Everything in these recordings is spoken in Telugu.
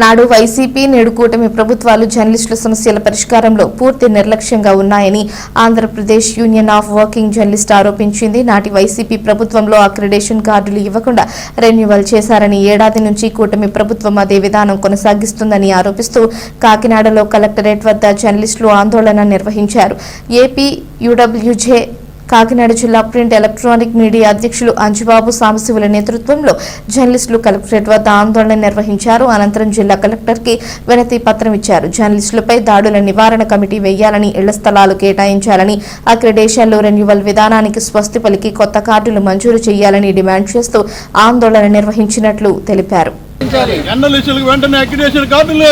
నాడు వైసీపీ నేడు కూటమి ప్రభుత్వాలు జర్నలిస్టుల సమస్యల పరిష్కారంలో పూర్తి నిర్లక్ష్యంగా ఉన్నాయని Andhra Pradesh union of working journalist ఆరోపించింది. నాటి వైసీపీ ప్రభుత్వంలో అక్రిడేషన్ కార్డులు ఇవ్వకుండా రెన్యువల్ చేశారని ఏడాది నుంచి కూటమి ప్రభుత్వం అదే విధానం కొనసాగిస్తుందని ఆరోపిస్తూ కాకినాడలో కలెక్టరేట్ వద్ద జర్నలిస్టులు ఆందోళన నిర్వహించారు. ఏపీ యూడబ్ల్యూజే కాకినాడ జిల్లా ప్రింట్ ఎలక్ట్రానిక్ మీడియా అధ్యక్షులు అంజుబాబు సాంబశివుల నేతృత్వంలో జర్నలిస్టులు కలెక్టరేట్ వద్ద ఆందోళన నిర్వహించారు. అనంతరం జిల్లా కలెక్టర్కి వినతి పత్రం ఇచ్చారు. జర్నలిస్టులపై దాడుల నివారణ కమిటీ వేయాలని ఇళ్ళ స్థలాలు కేటాయించాలని అక్రిడేషన్లు రెన్యువల్ విధానానికి స్వస్తి పలికి కొత్త కార్డులు మంజూరు చేయాలని డిమాండ్ చేస్తూ ఆందోళన నిర్వహించినట్లు తెలిపారు. జర్నలిస్టులకు వెంటనే అక్రిడేషన్ కార్డులు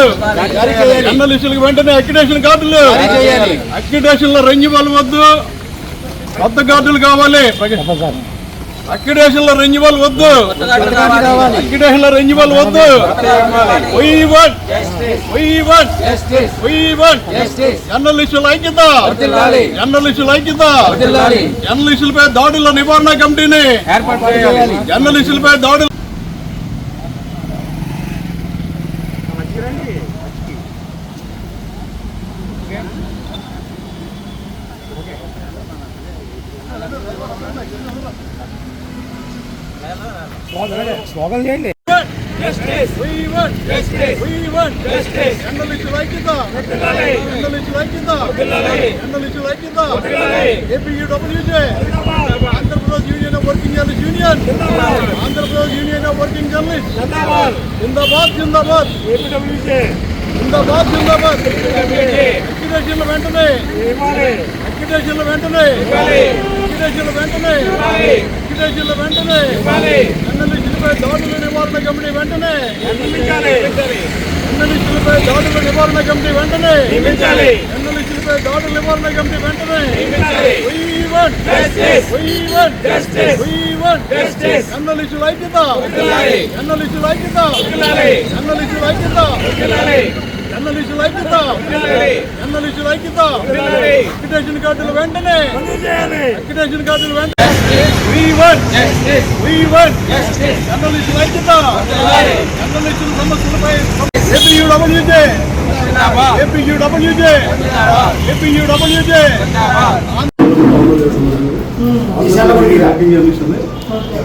జర్నలిస్టులకు వెంటనే అక్రిడేషన్ కార్డులు అక్రిడేషన్లో రెన్యువల్ వద్దు. కొత్త కార్డులు కావాలి. అక్రిడేషన్లో రెన్యువల్ వద్దు. అక్రిడేషన్లో రెన్యువల్ వద్దు. జర్నలిస్టుల ఐక్యత. జర్నలిస్టుల ఐక్యత జర్నలిస్టులపై దాడుల నివారణ కమిటీని. జర్నలిస్టులపై దాడులు స్లోగన్ చేయండి We want justice. We want justice. జర్నలిస్టుల ఐక్యత. జర్నలిస్టుల ఐక్యత. జర్నలిస్టుల ఐక్యత. APUWJ. Andhra Pradesh union of working journalist union Andhra Pradesh union of working journalist జిందాబాద్ జిందాబాద్ జిందాబాద్ జిందాబాద్ వెంటనే అక్యుడేషన్ల వెంటనే అక్యుడేషన్ల వెంటనే అక్యుడేషన్ల వెంటనే. జర్నలిస్టులపై దాడుల నివారణ కమిటీ వెంటనే. జర్నలిస్టులపై దాడుల నివారణ కమిటీ వెంటనే. జర్నలిస్టులపై దాడుల నివారణ కమిటీ వెంటనే. ఐక్యత. ఐక్యత. ఐక్యత. జర్నలిస్టుల ఐక్యత. జర్నలిస్టుల ఐక్యత. కార్డులు వెంటనే. జర్నలిస్టుల ఐక్యత జర్నలిస్టుల సమస్యలపై ఏపీయూడబ్ల్యూజే ఏపీయూడబ్ల్యూజే ఏపీయూడబ్ల్యూజే ర్యాంకింగ్ జరుగుతుంది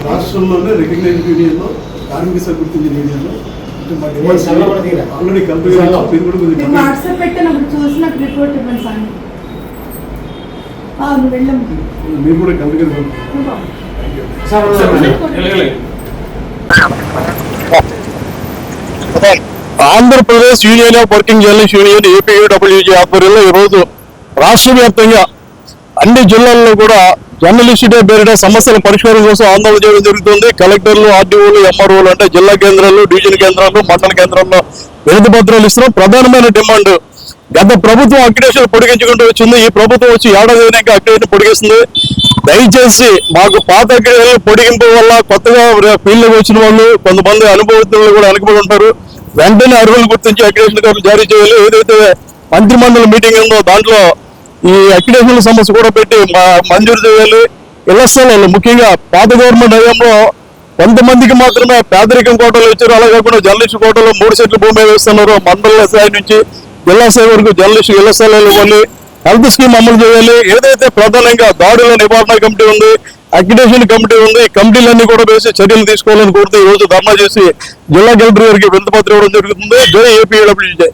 రాష్ట్రంలోనే రికగ్నైజ్డ్ యూనియన్లో కార్మిక గుర్తించిన యూనియన్లో ఆల్రెడీ కంపెనీ ఇది కూడా కొంచెం వాట్సాప్ పెట్టినప్పుడు రిపోర్ట్ ఇవ్వండి సార్. మీరు కూడా Andhra Pradesh union of working journalist union APUWJ ఆధ్వర్యంలో ఈరోజు రాష్ట్ర వ్యాప్తంగా అన్ని జిల్లాల్లో కూడా జర్నలిస్ట్ డే పేరిట సమస్యల పరిష్కారం కోసం ఆందోళన చేయడం జరుగుతుంది. కలెక్టర్లు ఆర్డీఓలు ఎంఆర్ఓలు అంటే జిల్లా కేంద్రాలు డివిజన్ కేంద్రాలు మండల కేంద్రాల్లో వినతి పత్రాలు ఇస్తున్నాం. ప్రధానమైన డిమాండ్ గత ప్రభుత్వం అక్రిడేషన్ పొడిగించుకుంటూ వచ్చింది. ఈ ప్రభుత్వం వచ్చి ఏడాది అయినాక అక్రిడేషన్ పొడిగిస్తుంది దయచేసి మాకు పాత అక్రిడేషన్ పొడిగింపు వల్ల కొత్తగా ఫీల్డ్కి వచ్చిన వాళ్ళు కొంతమంది అనుభవజ్ఞులు కూడా అనుకుని ఉంటారు. వెంటనే అర్హులు గుర్తించి అక్రిడేషన్ కార్డు జారీ చేయాలి. ఏదైతే మంత్రిమండలి మీటింగ్ ఉందో దాంట్లో ఈ అక్రిడేషన్ సమస్య కూడా పెట్టి మంజూరు చేయాలి. ఇళ్ళ స్థలాలు ముఖ్యంగా పాత గవర్నమెంట్ హయాంలో కొంతమందికి మాత్రమే పేదరికం కోటలు ఇచ్చారు. అలా కాకుండా జర్నలిస్ట్ కోటలో మూడు సెట్లు భూమి వేస్తున్నారు. మండల స్థాయి నుంచి జిల్లా వరకు జర్నలిస్టు ఇళ్ళ స్థలాలు ఇవ్వాలి హెల్త్ స్కీమ్ అమలు చేయాలి. ఏదైతే ప్రధానంగా దాడుల నివారణ కమిటీ ఉంది అక్రిడేషన్ కమిటీ ఉంది కమిటీలన్నీ కూడా వేసి చర్యలు తీసుకోవాలని కోరుతూ ఈ రోజు ధర్నా చేసి జిల్లా కలెక్టర్ గారికి వింతపత్రం ఇవ్వడం జరుగుతుంది. జై ఏపీడబ్ల్యూజే